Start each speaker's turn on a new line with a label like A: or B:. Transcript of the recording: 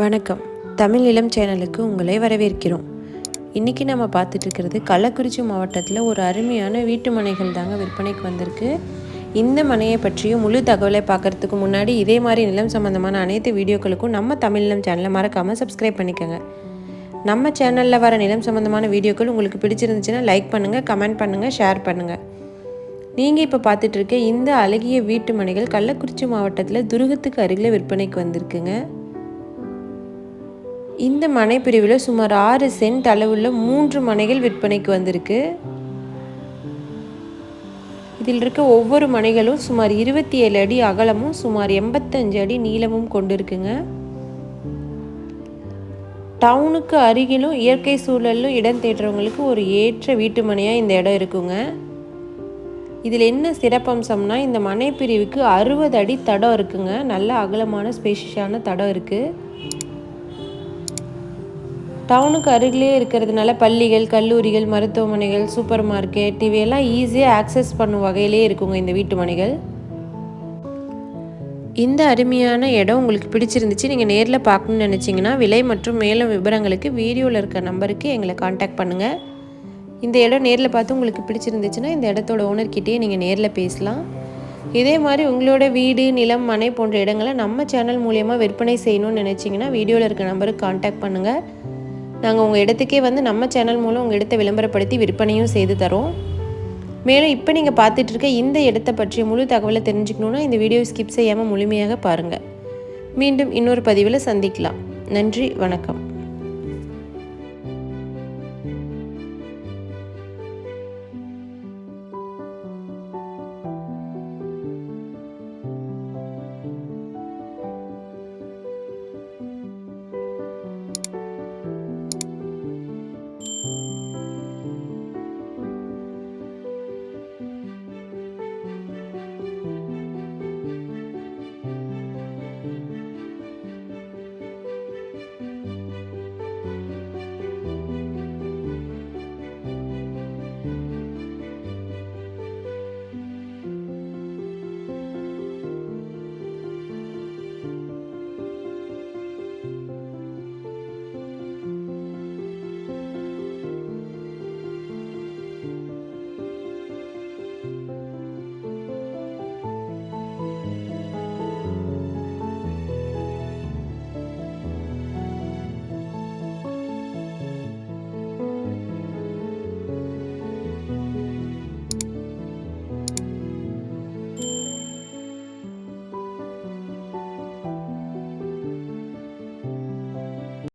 A: வணக்கம். தமிழ் இளம் சேனலுக்கு உங்களை வரவேற்கிறோம். இன்றைக்கி நம்ம பார்த்துட்டு இருக்கிறது கள்ளக்குறிச்சி மாவட்டத்தில் ஒரு அருமையான வீட்டு மனைகள் தாங்க விற்பனைக்கு வந்திருக்கு. இந்த மனையை பற்றியும் முழு தகவலை பார்க்கறதுக்கு முன்னாடி இதே மாதிரி நிலம் சம்மந்தமான அனைத்து வீடியோக்களுக்கும் நம்ம தமிழ் நிலம் சேனலை மறக்காமல் சப்ஸ்கிரைப் பண்ணிக்கோங்க. நம்ம சேனலில் வர நிலம் சம்மந்தமான வீடியோக்கள் உங்களுக்கு பிடிச்சிருந்துச்சுன்னா லைக் பண்ணுங்கள் கமெண்ட் பண்ணுங்கள் ஷேர் பண்ணுங்கள் நீங்கள் இப்போ பார்த்துட்டு இருக்க இந்த அழகிய வீட்டு மனைகள் கள்ளக்குறிச்சி மாவட்டத்தில் துருகத்துக்கு அருகில் விற்பனைக்கு வந்திருக்குங்க. இந்த மனை பிரிவில் சுமார் ஆறு சென்ட் அளவுள்ள மூன்று மனைகள் விற்பனைக்கு வந்திருக்கு. இதில் இருக்க ஒவ்வொரு மனைகளும் சுமார் இருபத்தி ஏழு அடி அகலமும் சுமார் எண்பத்தஞ்சு அடி நீளமும் கொண்டு இருக்குங்க டவுனுக்கு அருகிலும் இயற்கை சூழலும் இடம் தேடுறவங்களுக்கு ஒரு ஏற்ற வீட்டு மனையாக இந்த இடம் இருக்குங்க. இதில் என்ன சிறப்பம்சம்னா இந்த மனை பிரிவுக்கு அறுபது அடி தடம் இருக்குங்க. நல்ல அகலமான ஸ்பேஷியஸான தடம் இருக்குது டவுனுக்கு அருகிலே இருக்கிறதுனால பள்ளிகள் கல்லூரிகள் மருத்துவமனைகள் சூப்பர் மார்க்கெட் இவையெல்லாம் ஈஸியாக ஆக்சஸ் பண்ணும் வகையிலே இருக்குங்க இந்த வீட்டு மனைகள் இந்த அருமையான இடம் உங்களுக்கு பிடிச்சிருந்துச்சு நீங்கள் நேரில் பார்க்கணும்னு நினச்சிங்கன்னா விலை மற்றும் மேலும் விவரங்களுக்கு வீடியோவில் இருக்க நம்பருக்கு எங்களை காண்டாக்ட் பண்ணுங்கள் இந்த இடம் நேரில் பார்த்து உங்களுக்கு பிடிச்சிருந்துச்சுன்னா இந்த இடத்தோட ஓனர்கிட்டேயே நீங்கள் நேரில் பேசலாம். இதே மாதிரி உங்களோட வீடு நிலம் மனை போன்ற இடங்களை நம்ம சேனல் மூலியமாக விற்பனை செய்யணும்னு நினச்சிங்கன்னா வீடியோவில் இருக்க நம்பருக்கு காண்டாக்ட் பண்ணுங்கள் நாங்கள் உங்கள் இடத்துக்கே வந்து நம்ம சேனல் மூலம் உங்கள் இடத்தை விளம்பரப்படுத்தி விற்பனையும் செய்து தரோம். மேலும் இப்போ நீங்கள் பார்த்துட்ருக்க இந்த இடத்தை பற்றிய முழு தகவலை தெரிஞ்சுக்கணுன்னா இந்த வீடியோ ஸ்கிப் செய்யாமல் முழுமையாக பாருங்கள் மீண்டும் இன்னொரு பதிவில் சந்திக்கலாம். நன்றி வணக்கம்.